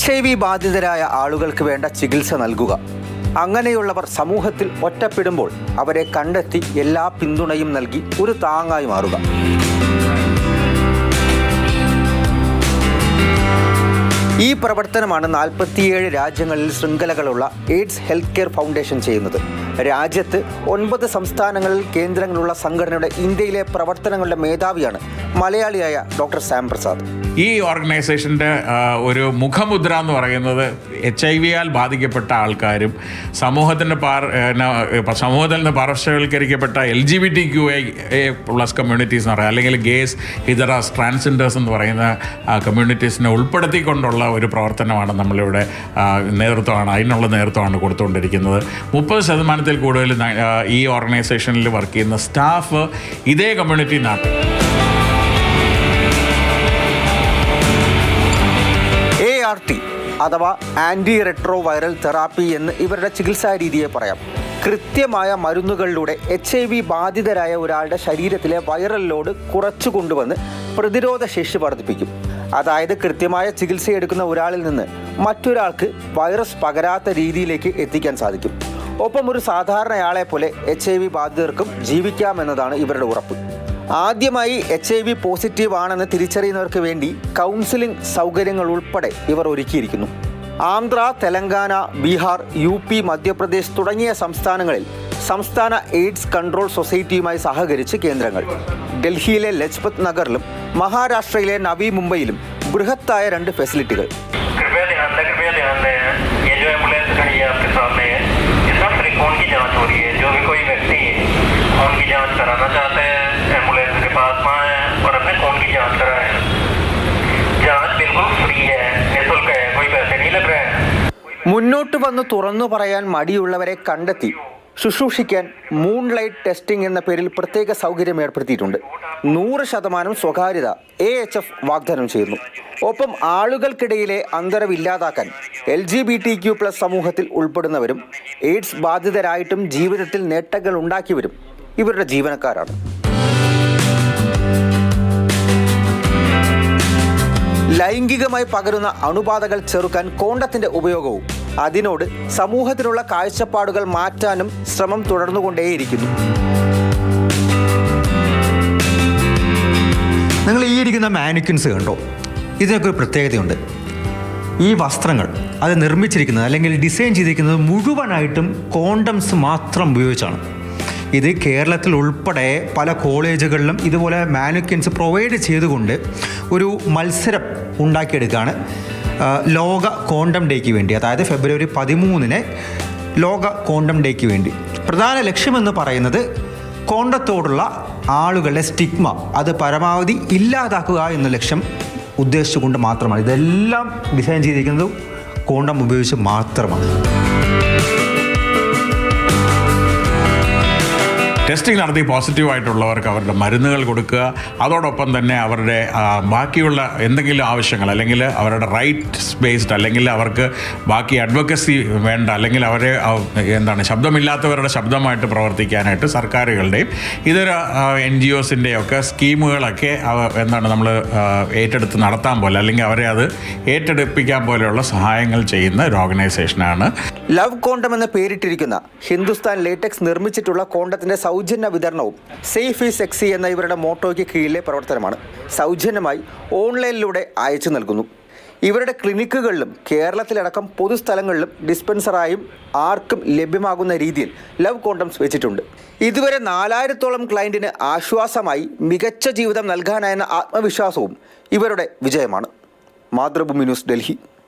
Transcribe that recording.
H I V ബാധിതരായ ആളുകൾക്ക് വേണ്ട ചികിത്സ നൽകുക. അങ്ങനെയുള്ളവർ സമൂഹത്തിൽ ഒറ്റപ്പെടുമ്പോൾ അവരെ കണ്ടെത്തി എല്ലാ പിന്തുണയും നൽകി ഒരു താങ്ങായി മാറുക. ഈ പ്രവർത്തനമാണ് നാൽപ്പത്തിയേഴ് രാജ്യങ്ങളിൽ ശൃംഖലകളുള്ള എയ്ഡ്സ് ഹെൽത്ത് കെയർ ഫൗണ്ടേഷൻ ചെയ്യുന്നത്. രാജ്യത്ത് ഒൻപത് സംസ്ഥാനങ്ങളിൽ കേന്ദ്രങ്ങളുള്ള സംഘടനയുടെ ഇന്ത്യയിലെ പ്രവർത്തനങ്ങളുടെ മേധാവിയാണ് മലയാളിയായ ഡോക്ടർ ശ്യാം പ്രസാദ്. ഈ ഓർഗനൈസേഷന്റെ ഒരു മുഖമുദ്ര എന്ന് പറയുന്നത് എച്ച് ഐ വിയാൽ ബാധിക്കപ്പെട്ട ആൾക്കാരും സമൂഹത്തിന്റെ പാർ സമൂഹത്തിൽ നിന്ന് പാർശ്വവൽക്കരിക്കപ്പെട്ട L G B T Q I plus communities എന്ന് പറയുന്നത് അല്ലെങ്കിൽ ഗേസ് ഹിജറാസ് ട്രാൻസ്ജെൻഡേഴ്സ് എന്ന് പറയുന്ന കമ്മ്യൂണിറ്റീസിനെ ഉൾപ്പെടുത്തിക്കൊണ്ടുള്ള ഒരു പ്രവർത്തനമാണ് നമ്മളിവിടെ നേതൃത്വമാണ് അതിനുള്ള നേതൃത്വമാണ് കൊടുത്തുകൊണ്ടിരിക്കുന്നത്. മുപ്പത് ശതമാനത്തിൽ കൂടുതൽ ഈ ഓർഗനൈസേഷനിൽ വർക്ക് ചെയ്യുന്ന സ്റ്റാഫ് ഇതേ കമ്മ്യൂണിറ്റി ടി അഥവാ ആന്റി റെട്രോ വൈറൽ തെറാപ്പി എന്ന് ഇവരുടെ ചികിത്സാ രീതിയെ പറയാം. കൃത്യമായ മരുന്നുകളിലൂടെ എച്ച് ഐ വി ബാധിതരായ ഒരാളുടെ ശരീരത്തിലെ വൈറൽ ലോഡ് കുറച്ചു കൊണ്ടുവന്ന് പ്രതിരോധ ശേഷി വർദ്ധിപ്പിക്കും. അതായത് കൃത്യമായ ചികിത്സയെടുക്കുന്ന ഒരാളിൽ നിന്ന് മറ്റൊരാൾക്ക് വൈറസ് പകരാത്ത രീതിയിലേക്ക് എത്തിക്കാൻ സാധിക്കും. ഒപ്പം ഒരു സാധാരണയാളെ പോലെ എച്ച് ഐ വി ബാധിതർക്കും ജീവിക്കാമെന്നതാണ് ഇവരുടെ ഉറപ്പ്. ആദ്യമായി എച്ച് ഐ വി പോസിറ്റീവ് ആണെന്ന് തിരിച്ചറിയുന്നവർക്ക് വേണ്ടി കൗൺസിലിംഗ് സൗകര്യങ്ങൾ ഉൾപ്പെടെ ഇവർ ഒരുക്കിയിരിക്കുന്നു. ആന്ധ്ര തെലങ്കാന ബീഹാർ യു പി മധ്യപ്രദേശ് തുടങ്ങിയ സംസ്ഥാനങ്ങളിൽ സംസ്ഥാന എയ്ഡ്സ് കൺട്രോൾ സൊസൈറ്റിയുമായി സഹകരിച്ച് കേന്ദ്രങ്ങൾ. ഡൽഹിയിലെ ലജ്പത് നഗറിലും മഹാരാഷ്ട്രയിലെ നവി മുംബൈയിലും ബൃഹത്തായ രണ്ട് ഫെസിലിറ്റികൾ. മുന്നോട്ട് വന്ന് തുറന്നു പറയാൻ മടിയുള്ളവരെ കണ്ടെത്തി. ശുശ്രൂഷിക്കാൻ മൂൺ ലൈറ്റ് ടെസ്റ്റിംഗ് എന്ന പേരിൽ പ്രത്യേക സൗകര്യം ഏർപ്പെടുത്തിയിട്ടുണ്ട്. നൂറ് ശതമാനം സ്വകാര്യത എ എച്ച് എഫ് വാഗ്ദാനം ചെയ്യുന്നു. ഒപ്പം ആളുകൾക്കിടയിലെ അന്തരം ഇല്ലാതാക്കാൻ L G B T Q plus സമൂഹത്തിൽ ഉൾപ്പെടുന്നവരും എയ്ഡ്സ് ബാധിതരായിട്ടും ജീവിതത്തിൽ നേട്ടങ്ങൾ ഉണ്ടാക്കിയവരും ഇവരുടെ ജീവനക്കാരാണ്. ലൈംഗികമായി പകരുന്ന അണുബാധകൾ ചെറുക്കാൻ കോണ്ടത്തിന്റെ ഉപയോഗവും. അതിനോട് സമൂഹത്തിലുള്ള കാഴ്ചപ്പാടുകൾ മാറ്റാനും ശ്രമം തുടർന്നുകൊണ്ടേയിരിക്കുന്നു. നിങ്ങൾ ഈ ഇരിക്കുന്ന മാനിക്യൻസ് കണ്ടോ? ഇതിനൊക്കെ ഒരു പ്രത്യേകതയുണ്ട്. ഈ വസ്ത്രങ്ങൾ അത് നിർമ്മിച്ചിരിക്കുന്നത് അല്ലെങ്കിൽ ഡിസൈൻ ചെയ്തിരിക്കുന്നത് മുഴുവനായിട്ടും കോണ്ടംസ് മാത്രം ഉപയോഗിച്ചാണ്. ഇത് കേരളത്തിൽ ഉൾപ്പെടെ പല കോളേജുകളിലും ഇതുപോലെ മാനുക്യൻസ് പ്രൊവൈഡ് ചെയ്തുകൊണ്ട് ഒരു മത്സരം ഉണ്ടാക്കിയെടുക്കുകയാണ്. ലോക കോണ്ടം ഡേക്ക് വേണ്ടി. അതായത് ഫെബ്രുവരി പതിമൂന്നിന് ലോക കോണ്ടം ഡേക്ക് വേണ്ടി. പ്രധാന ലക്ഷ്യമെന്ന് പറയുന്നത് കോണ്ടത്തോടുള്ള ആളുകളുടെ സ്റ്റിഗ്മ അത് പരമാവധി ഇല്ലാതാക്കുക എന്ന ലക്ഷ്യം ഉദ്ദേശിച്ചുകൊണ്ട് മാത്രമാണ്. ഇതെല്ലാം ഡിസൈൻ ചെയ്തിരിക്കുന്നത് കോണ്ടം ഉപയോഗിച്ച് മാത്രമാണ്. ടെസ്റ്റിംഗ് നടത്തി പോസിറ്റീവ് ആയിട്ടുള്ളവർക്ക് അവരുടെ മരുന്നുകൾ കൊടുക്കുക. അതോടൊപ്പം തന്നെ അവരുടെ ബാക്കിയുള്ള എന്തെങ്കിലും ആവശ്യങ്ങൾ അല്ലെങ്കിൽ അവരുടെ റൈറ്റ് ബേസ്ഡ് അല്ലെങ്കിൽ അവർക്ക് ബാക്കി അഡ്വക്കസി വേണ്ട അല്ലെങ്കിൽ അവരെ എന്താണ് ശബ്ദമില്ലാത്തവരുടെ ശബ്ദമായിട്ട് പ്രവർത്തിക്കാനായിട്ട് സർക്കാരുകളുടെയും ഇതൊരു എൻ ജി ഒസിന്റെയൊക്കെ സ്കീമുകളൊക്കെ എന്താണ് നമ്മൾ ഏറ്റെടുത്ത് നടത്താൻ പോലെ അല്ലെങ്കിൽ അവരെ അത് ഏറ്റെടുപ്പിക്കാൻ പോലെയുള്ള സഹായങ്ങൾ ചെയ്യുന്ന ഒരു ഓർഗനൈസേഷനാണ് ലവ് കോണ്ടം എന്ന് പേരിട്ടിരിക്കുന്ന ഹിന്ദുസ്ഥാൻ ലേറ്റക്സ് നിർമ്മിച്ചിട്ടുള്ള കോണ്ടത്തിന്റെ സൗജന്യ വിതരണവും സേഫ് ഈ സെക്സി എന്ന ഇവരുടെ മോട്ടോയ്ക്ക് കീഴിലെ പ്രവർത്തനമാണ് സൗജന്യമായി ഓൺലൈനിലൂടെ അയച്ചു നൽകുന്നു. ഇവരുടെ ക്ലിനിക്കുകളിലും കേരളത്തിലടക്കം പൊതുസ്ഥലങ്ങളിലും ഡിസ്പെൻസറായും ആർക്കും ലഭ്യമാകുന്ന രീതിയിൽ ലവ് കോണ്ടംസ് വെച്ചിട്ടുണ്ട്. ഇതുവരെ നാലായിരത്തോളം ക്ലയന്റിന് ആശ്വാസമായി മികച്ച ജീവിതം നൽകാനായെന്ന ആത്മവിശ്വാസവും ഇവരുടെ വിജയമാണ്. മാതൃഭൂമി ന്യൂസ് ഡൽഹി.